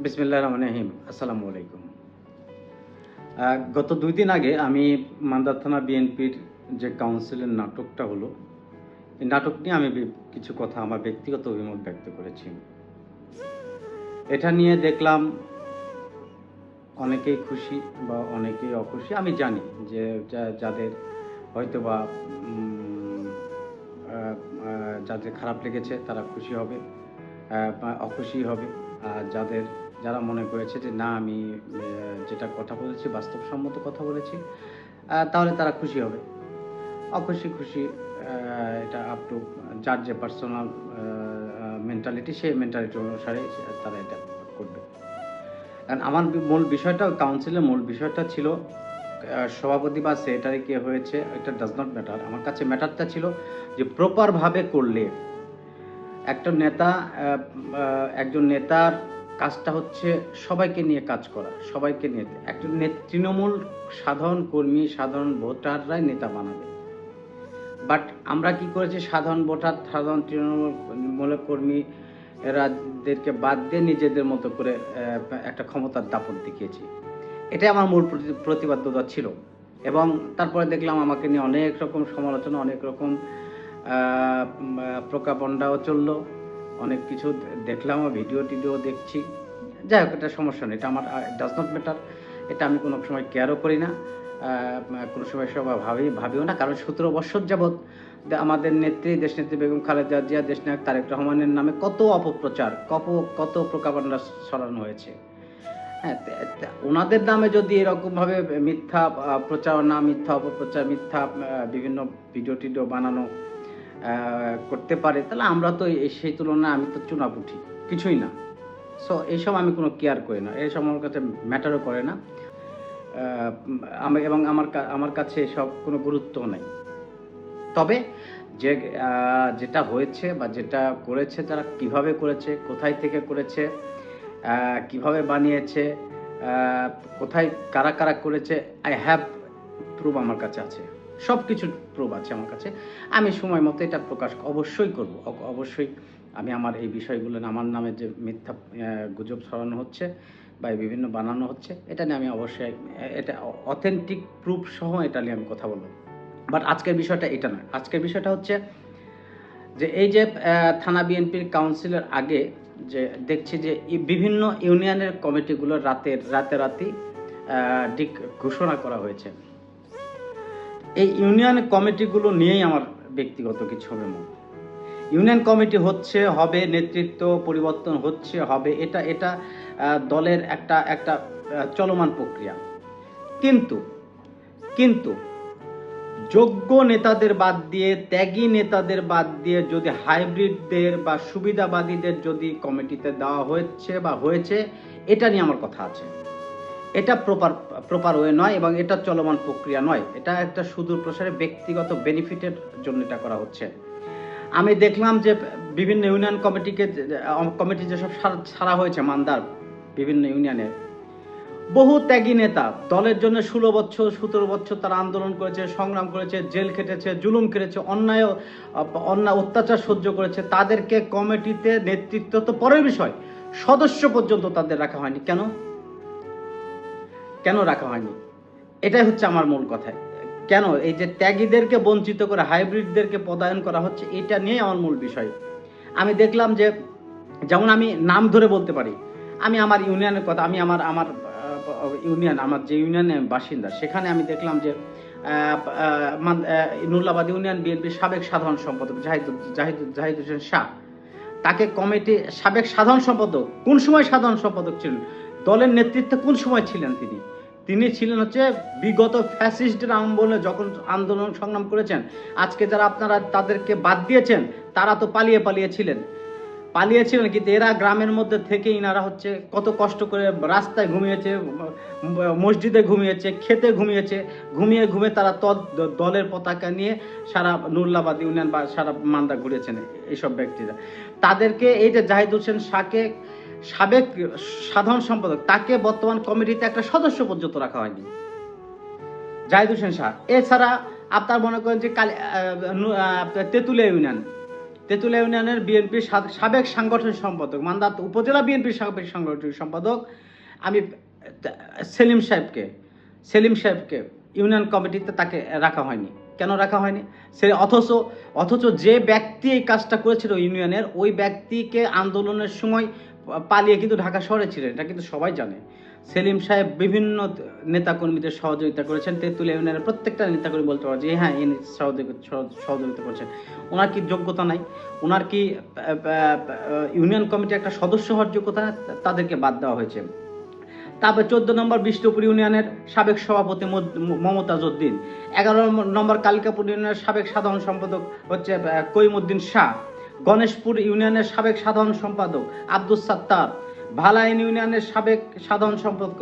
বিসমিল্লাহ রহমান রহিম, আসসালামু আলাইকুম। গত দুই দিন আগে আমি মান্দার থানা বিএনপির যে কাউন্সিলের নাটকটা হলো, এই নাটক নিয়ে আমি কিছু কথা, আমার ব্যক্তিগত অভিমত ব্যক্ত করেছি। এটা নিয়ে দেখলাম অনেকেই খুশি বা অনেকেই অখুশি, আমি জানি যে যাদের হয়তো বা যাদের খারাপ লেগেছে তারা খুশি হবে অখুশি হবে, আর যাদের যারা মনে করেছে যে, না, আমি যেটা কথা বলেছি, বাস্তবসম্মত কথা বলেছি তাহলে তারা খুশি হবে। অখুশি খুশি এটা আপ টু যার যে পার্সোনাল মেন্টালিটি সেই মেন্টালিটি অনুসারে তারা এটা করবে। কারণ আমার মূল বিষয়টা কাউন্সিলের মূল বিষয়টা ছিল সভাপতি বা সেক্রেটারি কে হয়েছে, এটা ডাজ নট ম্যাটার আমার কাছে ম্যাটারটা ছিল যে প্রপারভাবে করলে একটা নেতা একজন নেতার কাজটা হচ্ছে সবাইকে নিয়ে কাজ করা, সবাইকে নিয়ে। নে- তৃণমূল সাধারণ কর্মী, সাধারণ ভোটাররাই নেতা বানাবে। বাট আমরা কি করেছি, সাধারণ ভোটার, সাধারণ তৃণমূল কর্মী এরাদেরকে বাদ দিয়ে নিজেদের মতো করে একটা ক্ষমতার দাপট দেখিয়েছি। এটাই আমার মূল প্রতি- প্রতিবাদ্যতা ছিল। এবং তারপরে দেখলাম আমাকে নিয়ে অনেক রকম সমালোচনা, অনেক রকম প্রকাপণ্ডাও চলল। অনেক কিছু দেখলাম ভিডিও টিডিও দেখছি। যাই হোক, এটা সমস্যা নেই, এটা আমার ডাজ নট ম্যাটার এটা আমি কোনো সময় কেয়ারও করি না কোনো সময় সব ভাবি, ভাবিও না, কারণ সতেরো বছর যাবৎ আমাদের নেত্রী, দেশনেত্রী বেগম খালেদা জিয়া, দেশনায়ক তারেক রহমানের নামে কত অপপ্রচার কত কত প্রকাপণ্ডা ছড়ানো হয়েছে। হ্যাঁ ওনাদের নামে যদি এরকমভাবে মিথ্যা প্রচারণা মিথ্যা অপপ্রচার, মিথ্যা বিভিন্ন ভিডিও টিডিও বানানো করতে পারে, তাহলে আমরা তো সেই তুলনায় আমি তো চুনাপুঠি কিছুই না। সো এইসব আমি কোনো কেয়ার করি না, এইসব আমার কাছে ম্যাটারও করে না। আমি এবং আমার আমার কাছে এসব কোনো গুরুত্ব নেই। তবে যে যেটা হয়েছে বা যেটা করেছে, তারা কীভাবে করেছে, কোথায় থেকে করেছে কীভাবে বানিয়েছে কোথায় কারা কারা করেছে আই হ্যাভ প্রুফ আমার কাছে আছে। সব কিছু প্রুফ আছে আমার কাছে। আমি সময় মতো এটা প্রকাশ অবশ্যই করব। অবশ্যই আমি আমার এই বিষয়গুলো আমার নামে যে মিথ্যা গুজব ছড়ানো হচ্ছে বা বিভিন্ন বানানো হচ্ছে এটা নিয়ে আমি অবশ্যই এটা অথেন্টিক প্রুফ সহ এটা নিয়ে আমি কথা বলব। বাট আজকের বিষয়টা এটা নয়। আজকের বিষয়টা হচ্ছে যে এই যে থানা বিএনপির কাউন্সিলের আগে যে দেখছি যে বিভিন্ন ইউনিয়নের কমিটিগুলো রাতের রাতেরাতি আহ, ডিক ঘোষণা করা হয়েছে। এই ইউনিয়ন কমিটিগুলো নিয়েই আমার ব্যক্তিগত কিছু অভিমত ইউনিয়ন কমিটি হচ্ছে, হবে, নেতৃত্ব পরিবর্তন হচ্ছে, হবে, এটা এটা দলের একটা একটা চলমান প্রক্রিয়া। কিন্তু কিন্তু, যোগ্য নেতাদের বাদ দিয়ে, ত্যাগী নেতাদের বাদ দিয়ে যদি হাইব্রিডদের বা সুবিধাবাদীদের যদি কমিটিতে দেওয়া হয়েছে বা হয়েছে, এটা নিয়ে আমার কথা আছে। এটা প্রপার প্রপার ওয়ে নয় এবং এটা চলমান প্রক্রিয়া নয়। এটা একটা সুদূর প্রসারে ব্যক্তিগত বেনিফিটের জন্য এটা করা হচ্ছে। আমি দেখলাম যে বিভিন্ন ইউনিয়ন কমিটিকে কমিটি যেসব ছাড়া হয়েছে, মান্দার বিভিন্ন ইউনিয়নে বহু ত্যাগী নেতা দলের জন্য ষোলো বছর, সতেরো বছর তারা আন্দোলন করেছে, সংগ্রাম করেছে, জেল খেটেছে, জুলুম কেটেছে অন্যায় অন্যায় অত্যাচার সহ্য করেছে। তাদেরকে কমিটিতে নেতৃত্ব তো পরের বিষয়। সদস্য পর্যন্ত তাদের রাখা হয়নি। কেন? কেন রাখা হয়নি? এটাই হচ্ছে আমার মূল কথা। কেন? এই যে ত্যাগীদেরকে বঞ্চিত করে, হাইব্রিডদেরকে পদায়ন করা হচ্ছে, এটা নিয়ে আমার মূল বিষয়। আমি দেখলাম যে, যেমন আমি নাম ধরে বলতে পারি, আমি আমার ইউনিয়নের কথা, আমি আমার আমার ইউনিয়ন, আমার যে ইউনিয়নের বাসিন্দা, সেখানে আমি দেখলাম যে নুরলাবাদ ইউনিয়ন বিএনপির সাবেক সাধারণ সম্পাদক জাহিদ জাহিদ জাহিদ হোসেন শাহ। তাকে কমিটি, সাবেক সাধারণ সম্পাদক, কোন সময় সাধারণ সম্পাদক ছিলেন? দলের নেতৃত্বে কোন সময় ছিলেন তিনি? তিনি ছিলেন হচ্ছে বিগত ফ্যাসিস্টের আমলে যখন আন্দোলন সংগ্রাম করেছেন, আজকে যারা আপনারা তাদেরকে বাদ দিয়েছেন, তারা তো পালিয়ে পালিয়েছিলেন পালিয়েছিলেন কিন্তু এরা গ্রামের মধ্যে থেকে ইনারা হচ্ছে কত কষ্ট করে রাস্তায় ঘুমিয়েছে, মসজিদে ঘুমিয়েছে, খেতে ঘুমিয়েছে, ঘুমিয়ে ঘুমিয়ে তারা তদ, দলের পতাকা নিয়ে সারা নুরলাবাদ ইউনিয়ন বা সারা মান্দা ঘুরেছেন এইসব ব্যক্তিরা। তাদেরকে এই যে জাহিদ হোসেন শাহকে সাবেক সাধারণ সম্পাদক, তাকে বর্তমান কমিটিতে একটা সদস্য পর্যন্ত রাখা হয়নি। জাহিদ হোসেন শাহ। এছাড়া আপনার মনে করেন যে কালি তেঁতুলিয়া ইউনিয়ন। তেঁতুলিয়া ইউনিয়নের বিএনপির সাবেক সাংগঠনিক সম্পাদক, মান্দাত উপজেলা বিএনপির সাবেক সাংগঠনিক সম্পাদক, আমি সেলিম সাহেবকে সেলিম সাহেবকে ইউনিয়ন কমিটিতে তাকে রাখা হয়নি। কেন রাখা হয়নি? সে অথচ অথচ যে ব্যক্তি এই কাজটা করেছিল ইউনিয়নের, ওই ব্যক্তিকে আন্দোলনের সময় পালিয়ে কিন্তু ঢাকা শহরে ছিলেন এটা কিন্তু সবাই জানে। সেলিম সাহেব বিভিন্ন নেতাকর্মীদের সহযোগিতা করেছেন তেঁতুলিয়া ইউনিয়নের প্রত্যেকটা নেতাকর্মী বলতে পারবে যে হ্যাঁ ইনি সহযোগিতা সহ- সহযোগিতা করছেন। ওনার কি যোগ্যতা নাই? ওনার কি ইউনিয়ন কমিটির একটা সদস্য হওয়ার যোগ্যতা তাদেরকে বাদ দেওয়া হয়েছে। তারপরে চোদ্দ নম্বর বিষ্ণুপুর ইউনিয়নের সাবেক সভাপতি মমতাজ উদ্দিন এগারো নম্বর কালিকাপুর ইউনিয়নের সাবেক সাধারণ সম্পাদক হচ্ছে আহ, কইমুদ্দিন শাহ। গণেশপুর ইউনিয়নের সাবেক সাধারণ সম্পাদক আব্দুল সাত্তার, ভালাইন ইউনিয়নের সাবেক সাধারণ সম্পাদক,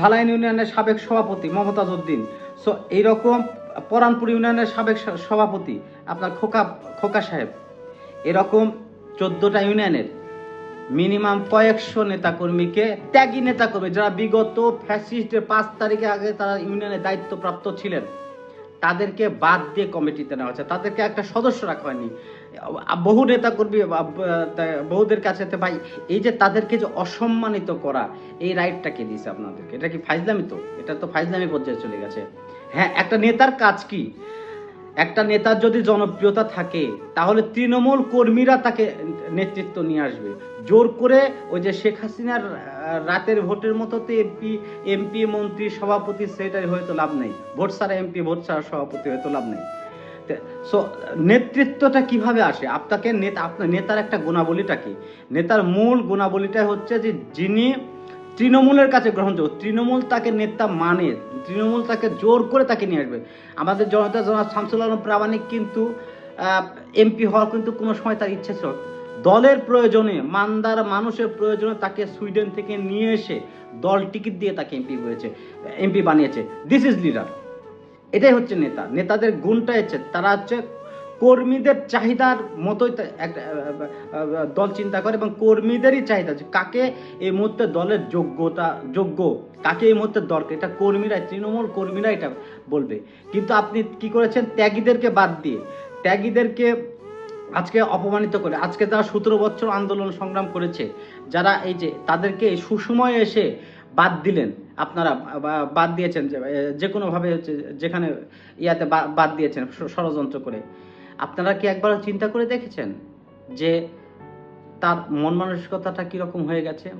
ভালাইন ইউনিয়নের সাবেক সভাপতি মমতাজ উদ্দিন সো এইরকম পরানপুর ইউনিয়নের সাবেক সভাপতি আপনার খোকা খোকা সাহেব। এরকম চোদ্দোটা ইউনিয়নের মিনিমাম কয়েকশো নেতাকর্মীকে ত্যাগী নেতাকর্মী, যারা বিগত ফ্যাসিস্টের পাঁচ তারিখে আগে তারা ইউনিয়নের দায়িত্বপ্রাপ্ত ছিলেন, তাদেরকে বাদ দিয়ে কমিটিতে নেওয়া হয়েছে। তাদেরকে একটা সদস্য রাখা হয়নি। বহু নেতাকর্মী বা- বা- বহুদের কাছে ভাই, এই যে তাদেরকে যে অসম্মানিত করা, এই রাইটটা কে দিয়েছে আপনাদেরকে? এটা কি ফাইজলামি তো? এটা তো ফাইজলামি পর্যায়ে চলে গেছে। হ্যাঁ একটা নেতার কাজ কি? একটা নেতার যদি জনপ্রিয়তা থাকে, তাহলে তৃণমূল কর্মীরা তাকে নেতৃত্ব নিয়ে আসবে। জোর করে ওই যে শেখ হাসিনার রাতের ভোটের মতো তো এমপি এমপি মন্ত্রী, সভাপতি, সেটাই হয়তো লাভ নেই। ভোট ছাড়া এমপি ভোট ছাড়া সভাপতি হয়তো লাভ নেই। সো নেতৃত্বটা কীভাবে আসে? আপনাকে নেতা আপনার নেতার একটা গুণাবলীটা কি? নেতার মূল গুণাবলীটা হচ্ছে যে, যিনি তৃণমূলের কাছে গ্রহণযোগ্য তৃণমূল তাকে নেতা মানে তৃণমূল তাকে জোর করে তাকে নিয়ে আসবে। আমাদের জনতা, জনাব শামসুল আলম প্রামাণিক কিন্তু এমপি হওয়ার কিন্তু কোনো সময় তার ইচ্ছে ছিল দলের প্রয়োজনে, মান্দার মানুষের প্রয়োজনে তাকে সুইডেন থেকে নিয়ে এসে দল টিকিট দিয়ে তাকে এমপি হয়েছে, এমপি বানিয়েছে। দিস ইজ লিডার এটাই হচ্ছে নেতা। নেতাদের গুণটা হচ্ছে, তারা হচ্ছে কর্মীদের চাহিদার মতোই একটা দল চিন্তা করে এবং কর্মীদেরই চাহিদা যে কাকে এই মুহূর্তে দলের যোগ্যতা, যোগ্য, কাকে এই মুহূর্তে দরকার? এটা কর্মীরা তৃণমূল কর্মীরা এটা বলবে। কিন্তু আপনি কি করেছেন? ত্যাগীদেরকে বাদ দিয়ে। ত্যাগীদেরকে আজকে অপমানিত করে, আজকে যারা সতেরো বছর আন্দোলন সংগ্রাম করেছে, যারা এই যে তাদেরকে সুসময়ে এসে বাদ দিলেন। আপনারা বাদ দিয়েছেন যে- কোনোভাবে হচ্ছে যেখানে ইয়াতে বাদ দিয়েছেন ষড়যন্ত্র করে। আপনারা কি একবার চিন্তা করে দেখেছেন যে তার মন মানসিকতাটা কীরকম হয়ে গেছে?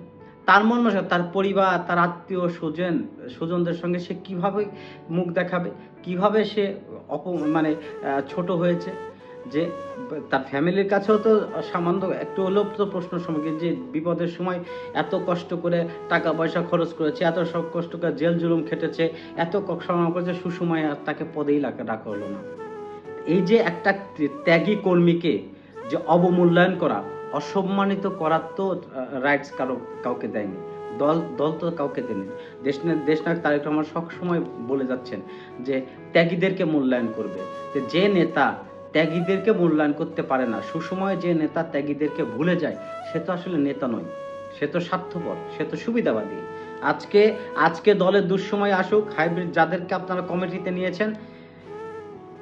তার মন মানসিকতা, তার পরিবার, তার আত্মীয় স্বজন, স্বজনদের সঙ্গে সে কীভাবে মুখ দেখাবে? কীভাবে সে অপ মানে ছোট হয়েছে? যে তার ফ্যামিলির কাছেও তো সামান্য একটু হলেও তো প্রশ্ন সময় যে বিপদের সময় এত কষ্ট করে টাকা পয়সা খরচ করেছে, এত সব কষ্ট করে জেল জুলুম খেটেছে, এত সংগ্রাম করেছে, সুসময় আর তাকে পদেই রাখা হলো না। এই যে একটা ত্যাগী কর্মীকে যে অবমূল্যায়ন করা, অসম্মানিত করার তো রাইটস কারও, কাউকে দেয়নি। দল দল তো কাউকে দেয়নি। দেশ দেশনায়ক তারেক রহমান সবসময় বলে যাচ্ছেন যে ত্যাগীদেরকে মূল্যায়ন করবে। যে নেতা ত্যাগীদেরকে মূল্যায়ন করতে পারে না। সুসময়ে যে নেতা ত্যাগীদেরকে ভুলে যায়, সে তো আসলে নেতা নয়। সে তো স্বার্থপর, সে তো সুবিধাবাদী। আজকে আজকে দলের দুঃসময় আসুক, হাইব্রিড যাদেরকে আপনারা কমিটিতে নিয়েছেন,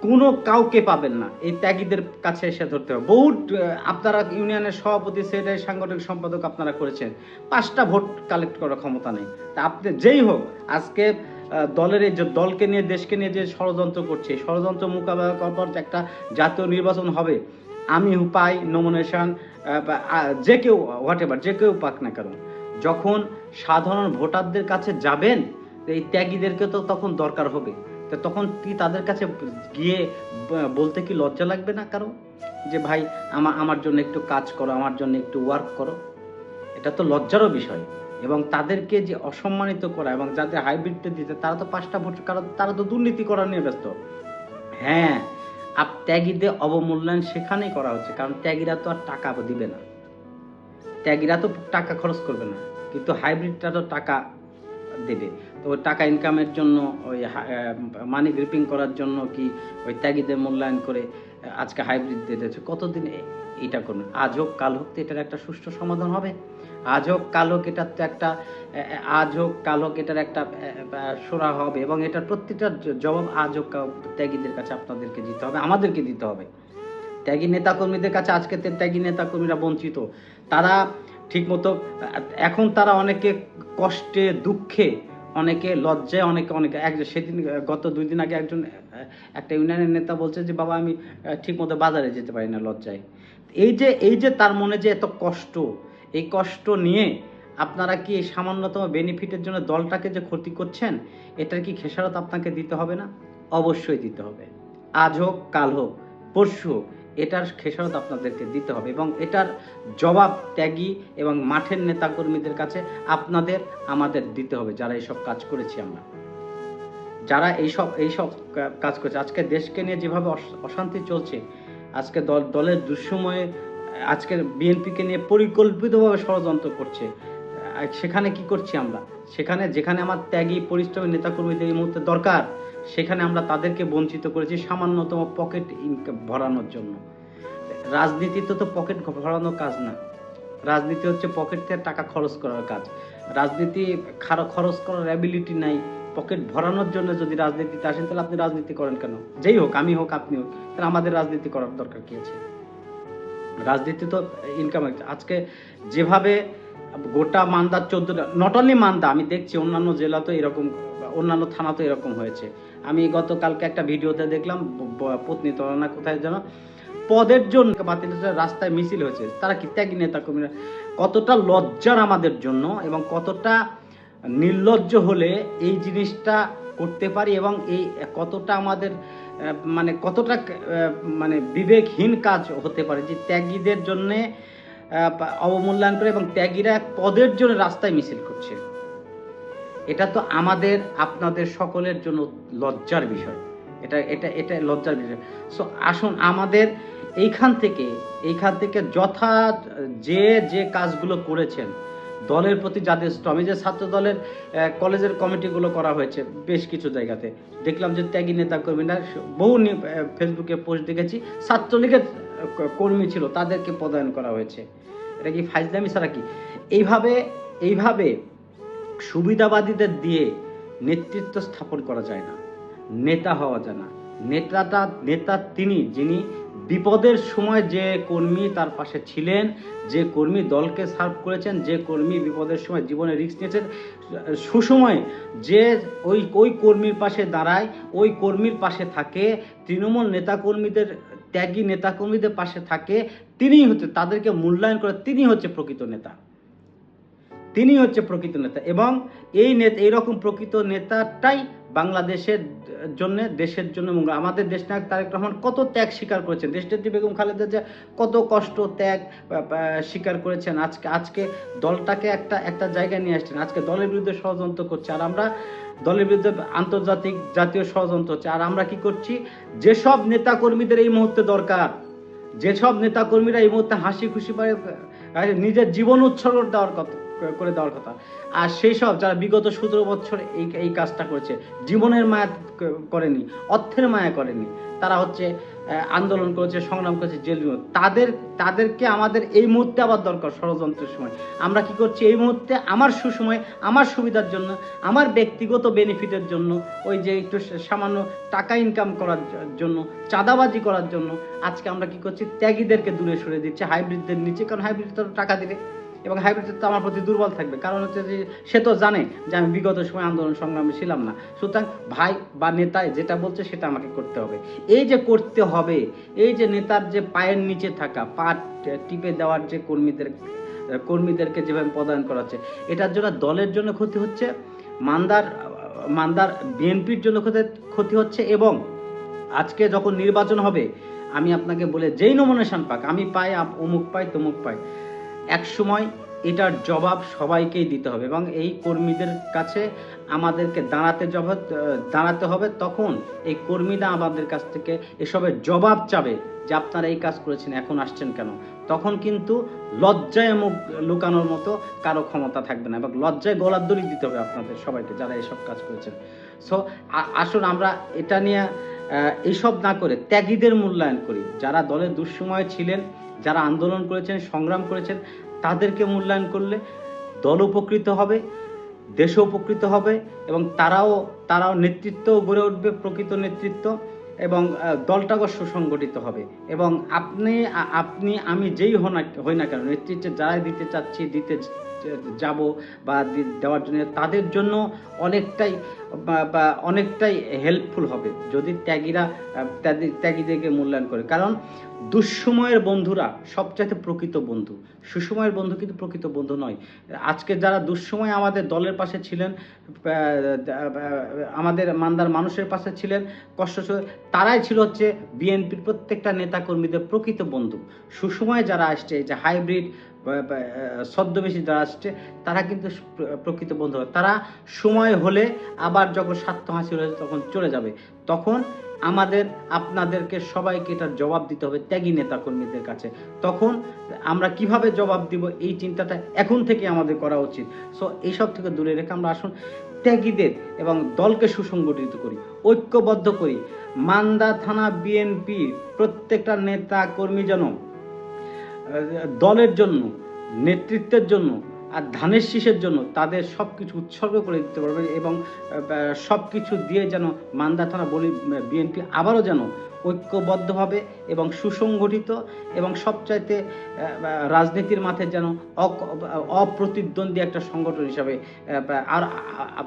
কোনো কাউকে পাবেন না। এই ত্যাগীদের কাছে এসে ধরতে হবে। বহু, আপনারা ইউনিয়নের সভাপতি সেক্রেটারি সাংগঠনিক সম্পাদক আপনারা করেছেন। পাঁচটা ভোট কালেক্ট করার ক্ষমতা নেই। তা আপনি যেই হোক, আজকে দলের যে দলকে নিয়ে, দেশকে নিয়ে যে ষড়যন্ত্র করছে, ষড়যন্ত্র মোকাবেলা করার পর যে একটা জাতীয় নির্বাচন হবে, আমি পাই নমিনেশন যে কেউ হোয়াট এভার যে কেউ পাক না কেন, যখন সাধারণ ভোটারদের কাছে যাবেন, এই ত্যাগীদেরকে তো তখন দরকার হবে। তো তখন কি তাদের কাছে গিয়ে বলতে কি লজ্জা লাগবে না কারও? যে ভাই আমার আমার জন্য একটু কাজ করো, আমার জন্য একটু ওয়ার্ক করো। এটা তো লজ্জারও বিষয়। এবং তাদেরকে যে অসম্মানিত করা এবং যাদের হাইব্রিডটা দিতে, তারা তো পাঁচটা ভোট, কারণ তারা তো দুর্নীতি করা নিয়ে ব্যস্ত। হ্যাঁ আপ ত্যাগীদের অবমূল্যায়ন সেখানেই করা হচ্ছে, কারণ ত্যাগীরা তো আর টাকা দিবে না। ত্যাগীরা তো টাকা খরচ করবে না, কিন্তু হাইব্রিডটা তো টাকা দেবে। তো ওই টাকা ইনকামের জন্য, ওই মানি গ্রিপিং করার জন্য কি ওই ত্যাগীদের মূল্যায়ন করে আজকে হাইব্রিড দিতেছে কতদিন এটা করবে আজ হোক, কাল হোক, তো এটার একটা সুষ্ঠু সমাধান হবে। আজ হোক, কাল হোক, এটার তো একটা আজ হোক, কাল হোক, এটার একটা সোরা হবে এবং এটার প্রত্যেকটা জবাব আজ হোক ত্যাগীদের কাছে আপনাদেরকে দিতে হবে, আমাদেরকে দিতে হবে। ত্যাগী নেতাকর্মীদের কাছে আজকে ত্যাগী নেতাকর্মীরা বঞ্চিত। তারা ঠিকমতো এখন তারা অনেকে কষ্টে, দুঃখে, অনেকে লজ্জায়, অনেকে অনেকে, এক সেদিন গত দুই দিন আগে একজন একটা ইউনিয়নের নেতা বলছে যে, বাবা, আমি ঠিকমতো বাজারে যেতে পারি না লজ্জায়। এই যে এই যে তার মনে যে এত কষ্ট এই কষ্ট নিয়ে আপনারা কি সামান্যতম বেনিফিটের জন্য দলটাকে যে ক্ষতি করছেন, এটার কি খেসারত আপনাকে দিতে হবে না? অবশ্যই দিতে হবে। আজ হোক, কাল হোক, পরশু হোক, এটার খেসারত আপনাদেরকে দিতে হবে এবং এটার জবাব ত্যাগী এবং মাঠের নেতাকর্মীদের কাছে আপনাদের, আমাদের দিতে হবে। যারা এইসব কাজ করেছি আমরা। যারা এইসব এইসব কাজ করছে। আজকে দেশকে নিয়ে যেভাবে অশ- অশান্তি চলছে, আজকে দল, দলের দুঃসময়ে আজকে বিএনপিকে নিয়ে পরিকল্পিতভাবে ষড়যন্ত্র করছে। সেখানে কি করছি আমরা? সেখানে যেখানে আমার ত্যাগী, পরিশ্রমী নেতাকর্মীদের এই মুহূর্তে দরকার, সেখানে আমরা তাদেরকে বঞ্চিত করেছি সামান্যতম পকেট ইনকাম ভরানোর জন্য। রাজনীতিতে তো পকেট ভরানোর কাজ না। রাজনীতি হচ্ছে পকেট থেকে টাকা খরচ করার কাজ। রাজনীতি খার- খরচ করার অ্যাবিলিটি নাই। পকেট ভরানোর জন্য যদি রাজনীতিতে আসেন, তাহলে আপনি রাজনীতি করেন কেন? যেই হোক, আমি হোক, আপনি হোক, তাহলে আমাদের রাজনীতি করার দরকার কি আছে? রাজনীতি তো ইনকাম আজকে যেভাবে গোটা মান্দা চোদ্দটা নট অনলি মান্দা, আমি দেখছি অন্যান্য জেলা তো এরকম, অন্যান্য থানা তো এরকম হয়েছে। আমি গতকালকে একটা ভিডিওতে দেখলাম পত্নী তরনা কোথায় যেন, পদের জন্য বাতিল রাস্তায় মিছিল হয়েছে। তারা কি ত্যাগী নেতা কর্মীরা? কতটা লজ্জার আমাদের জন্য এবং কতটা নির্লজ্জ হলে এই জিনিসটা করতে পারি এবং এই কতটা আমাদের মানে কতটা মানে বিবেকহীন কাজ হতে পারে যে ত্যাগীদের জন্যে অবমূল্যায়ন করে এবং ত্যাগীরা পদের জন্য রাস্তায় মিছিল করছে। এটা তো আমাদের, আপনাদের সকলের জন্য লজ্জার বিষয়। এটা এটা এটা লজ্জার বিষয়। সো আসুন আমাদের এইখান থেকে এইখান থেকে যথা যে যে কাজগুলো করেছেন দলের প্রতি যাদের এই যে ছাত্র দলের কলেজের কমিটিগুলো করা হয়েছে বেশ কিছু জায়গাতে। দেখলাম যে ত্যাগী নেতা কর্মীরা বহু ফেসবুকে পোস্ট দেখেছি, ছাত্রলীগের কর্মী ছিল, তাদেরকে পদায়ন করা হয়েছে। এটা কি ফাইজলামি ছাড়া কি? এইভাবে এইভাবে সুবিধাবাদীদের দিয়ে নেতৃত্ব স্থাপন করা যায় না, নেতা হওয়া যায় না। নেতাটা, নেতা তিনি, যিনি বিপদের সময় যে কর্মী তার পাশে ছিলেন, যে কর্মী দলকে সার্ভ করেছেন, যে কর্মী বিপদের সময় জীবনে রিস্ক নিয়েছেন, সুসময়ে যে ওই ওই কর্মীর পাশে দাঁড়ায়, ওই কর্মীর পাশে থাকে, তৃণমূল নেতাকর্মীদের, ত্যাগী নেতাকর্মীদের পাশে থাকে, তিনিই হচ্ছে, তাদেরকে মূল্যায়ন করে তিনি হচ্ছে প্রকৃত নেতা। তিনি হচ্ছে প্রকৃত নেতা এবং এই নেতা এইরকম প্রকৃত নেতাটাই বাংলাদেশের জন্য, দেশের জন্য মঙ্গল আমাদের দেশ নায়ক তারেক রহমান কত ত্যাগ স্বীকার করেছেন। দেশনেত্রী বেগম খালেদা যে কত কষ্ট, ত্যাগ স্বীকার করেছেন। আজকে আজকে দলটাকে একটা একটা জায়গায় নিয়ে আসছেন। আজকে দলের বিরুদ্ধে ষড়যন্ত্র করছে। আর আমরা দলের বিরুদ্ধে আন্তর্জাতিক জাতীয় ষড়যন্ত্র হচ্ছে। আর আমরা কি করছি? যেসব নেতা কর্মীদের এই মুহূর্তে দরকার, যেসব নেতা কর্মীরা এই মুহূর্তে হাসি খুশি পায় নিজের জীবন উৎসর্গ দেওয়ার কথা, করে দেওয়ার কথা। আর সেই সব যারা বিগত সতেরো বছর এই এই কাজটা করেছে, জীবনের মায়া করেনি, অর্থের মায়া করেনি, তারা হচ্ছে আন্দোলন করেছে, সংগ্রাম করেছে জেল তাদের, তাদেরকে আমাদের এই মুহূর্তে আবার দরকার ষড়যন্ত্রের সময়। আমরা কি করছি? এই মুহূর্তে আমার সুসময়, আমার সুবিধার জন্য, আমার ব্যক্তিগত বেনিফিটের জন্য, ওই যে একটু সামান্য টাকা ইনকাম করার জন্য, চাঁদাবাজি করার জন্য, আজকে আমরা কি করছি? ত্যাগীদেরকে দূরে সরে দিচ্ছি হাইব্রিডদের নিচে। কারণ হাইব্রিড তো টাকা দিবে। এবং হাইব্রিড তো আমার প্রতি দুর্বল থাকবে। কারণ হচ্ছে যে, সে তো জানে যে আমি বিগত সময় আন্দোলন সংগ্রামে ছিলাম না। সুতরাং ভাই বা নেতায় যেটা বলছে সেটা আমাকে করতে হবে। এই যে করতে হবে, এই যে নেতার যে পায়ের নিচে থাকা, পা টিপে দেওয়ার যে কর্মীদের, কর্মীদেরকে যেভাবে প্রদান করা হচ্ছে, এটার জন্য দলের জন্য ক্ষতি হচ্ছে, মান্দার মান্দার বিএনপির জন্য ক্ষতি ক্ষতি হচ্ছে এবং আজকে যখন নির্বাচন হবে, আমি আপনাকে বলে যেই নমিনেশন পাক, আমি পাই অমুক পাই, তমুক পাই। এক সময় এটার জবাব সবাইকেই দিতে হবে এবং এই কর্মীদের কাছে আমাদেরকে দাঁড়াতে জবাব দাঁড়াতে হবে। তখন এই কর্মীরা আমাদের কাছ থেকে এসবের জবাব চাবে যে আপনারা এই কাজ করেছেন এখন আসছেন কেন? তখন কিন্তু লজ্জায় মুখ লুকানোর মতো কারও ক্ষমতা থাকবে না এবং লজ্জায় গলার দড়ি দিতে হবে আপনাদের সবাইকে যারা এসব কাজ করেছেন। সো আসুন আমরা এটা নিয়ে আহ, এইসব না করে ত্যাগীদের মূল্যায়ন করি। যারা দলের দুঃসময়ে ছিলেন যারা আন্দোলন করেছেন, সংগ্রাম করেছেন, তাদেরকে মূল্যায়ন করলে দল উপকৃত হবে, দেশ উপকৃত হবে এবং তারাও তারাও নেতৃত্ব গড়ে উঠবে, প্রকৃত নেতৃত্ব এবং দলটাও সুসংগঠিত হবে। এবং আপনি আপনি, আমি যেই হই না কেন, নেতৃত্বে যারাই দিতে চাচ্ছি, দিতে যাব বা দেওয়ার জন্য, তাদের জন্য অনেকটাই বা- অনেকটাই হেল্পফুল হবে যদি ত্যাগীরা ত্যাগীদেরকে মূল্যায়ন করে। কারণ দুঃসময়ের বন্ধুরা সবচাইতে প্রকৃত বন্ধু। সুসময়ের বন্ধু কিন্তু প্রকৃত বন্ধু নয়। আজকে যারা দুঃসময় আমাদের দলের পাশে ছিলেন আমাদের মান্দার মানুষের পাশে ছিলেন, কষ্ট তারাই ছিল হচ্ছে বিএনপির প্রত্যেকটা নেতাকর্মীদের প্রকৃত বন্ধু। সুসময়ে যারা আসছে যে হাইব্রিড ছদ্মবেশী যারা আসছে, তারা কিন্তু প্রকৃত বন্ধু হয়। তারা সময় হলে আবার যখন স্বার্থ হাসিল হয়ে তখন চলে যাবে। তখন আমাদের, আপনাদেরকে সবাইকে এটার জবাব দিতে হবে ত্যাগী নেতাকর্মীদের কাছে। তখন আমরা কীভাবে জবাব দিব, এই চিন্তাটা এখন থেকে আমাদের করা উচিত। সো এইসব থেকে দূরে রেখে আমরা আসুন, ত্যাগীদের এবং দলকে সুসংগঠিত করি, ঐক্যবদ্ধ করি। মান্দা থানা বিএনপি প্রত্যেকটা নেতা কর্মী যেন দলের জন্য, নেতৃত্বের জন্য আর ধানের শীষের জন্য তাদের সব কিছু উৎসর্গ করে দিতে পারবে এবং সব কিছু দিয়ে যেন মান্দা থানা বলি বিএনপি আবারও যেন ঐক্যবদ্ধভাবে এবং সুসংগঠিত এবং সবচাইতে রাজনীতির মাঠে যেন অপ্রতিদ্বন্দ্বী একটা সংগঠন হিসাবে আর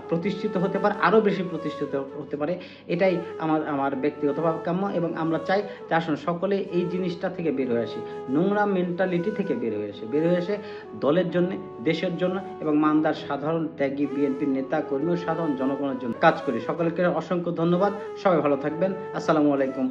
প্রতিষ্ঠিত হতে পারে, আরও বেশি প্রতিষ্ঠিত হতে পারে, এটাই আমার আমার ব্যক্তিগতভাবে কাম্য এবং আমরা চাই যে আসুন সকলে এই জিনিসটা থেকে বের হয়ে আসি, নোংরা মেন্টালিটি থেকে বের হয়ে আসে, বের হয়ে এসে দলের জন্য, দেশের জন্য এবং মান্দার সাধারণ ত্যাগী বিএনপির নেতা, কর্মী ও সাধারণ জনগণের জন্য কাজ করি। সকলকে অসংখ্য ধন্যবাদ, সবাই ভালো থাকবেন, আসসালামু আলাইকুম।